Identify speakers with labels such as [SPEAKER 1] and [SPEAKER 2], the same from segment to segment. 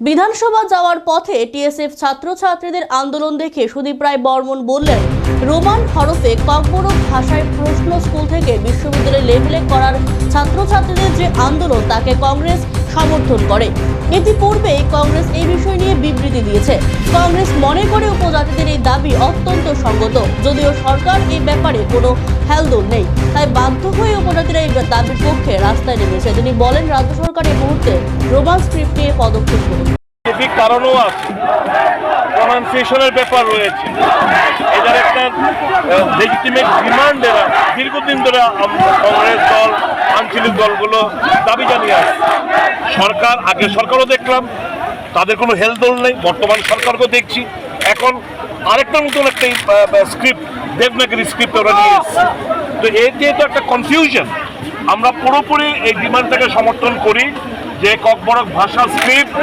[SPEAKER 1] বিধানসভা যাওয়ার পথে টিএসএফ ছাত্রছাত্রীদের আন্দোলন দেখে সুদীপ রায় বর্মন বললেন, রোমান হরফে ককবরক ভাষায় প্রশ্ন স্কুল থেকে বিশ্ববিদ্যালয় লেভেলে করার ছাত্রছাত্রীদের যে আন্দোলন, তাকে কংগ্রেস সমর্থন করে। ইতিপূর্বেই কংগ্রেস এই বিষয় নিয়ে বিবৃতি দিয়েছে। কংগ্রেস মনে করে উপজাতিদের এই দাবি অত্যন্ত সঙ্গত। যদিও সরকার এই ব্যাপারে কোনো হেলদোল নেই। তাই বাধ্য হয়ে উপজাতিরা এই দাবির পক্ষে রাস্তায় নেমেছে। তিনি বলেন, রাজ্য সরকার এই মুহূর্তে রোমান স্ক্রিপ্ট নিয়ে পদক্ষেপ করুন।
[SPEAKER 2] কারণও আছে। ব্যাপার রয়েছে। এটার একটা লেজিটিমেট ডিমান্ড এরা। দীর্ঘদিন ধরে কংগ্রেস দল, আঞ্চলিক দলগুলো দাবি জানিয়ে আসছে। সরকার আগে সরকারও দেখলাম তাদের কোনো হেলদোল নেই বর্তমান সরকারকেও দেখছি। এখন আরেকটা নতুন একটা স্ক্রিপ্ট দেবনাগরী স্ক্রিপ্ট ওরা নিয়ে এসছে। তো এর যেহেতু একটা কনফিউশন আমরা পুরোপুরি এই ডিমান্ডটাকে সমর্থন করি যে ককবরক ভাষা স্ক্রিপ্ট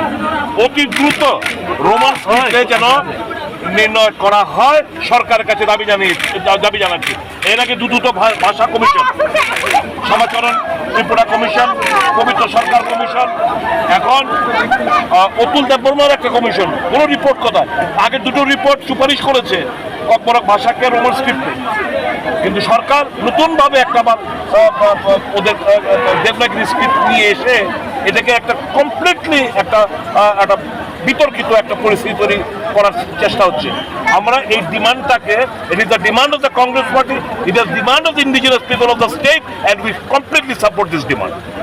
[SPEAKER 2] অতি দ্রুত রোমান স্ক্রিপ্টে যেন নির্ণয় করা হয় সরকারের কাছে দাবি জানিয়ে দাবি জানাচ্ছি। এর আগে দু দুটো ভাষা কমিশন সমাচরণ ত্রিপুরা কমিশন, পবিত্র সরকার কমিশন, এখন অতুল দেববর্মার একটা কমিশন, কোনো রিপোর্ট কথা আগে দুটো রিপোর্ট সুপারিশ করেছে ককবরক ভাষাকে রোমান স্ক্রিপ্টে কিন্তু সরকার নতুনভাবে একটা ওদের দেবনাগরি স্ক্রিপ্ট নিয়ে এসে এটাকে একটা কমপ্লিটলি একটা একটা বিতর্কিত একটা পরিস্থিতি তৈরি করার চেষ্টা হচ্ছে। আমরা এই ডিমান্ডটাকে it is the demand of the Congress party it is demand of the indigenous people of the state and we completely support this demand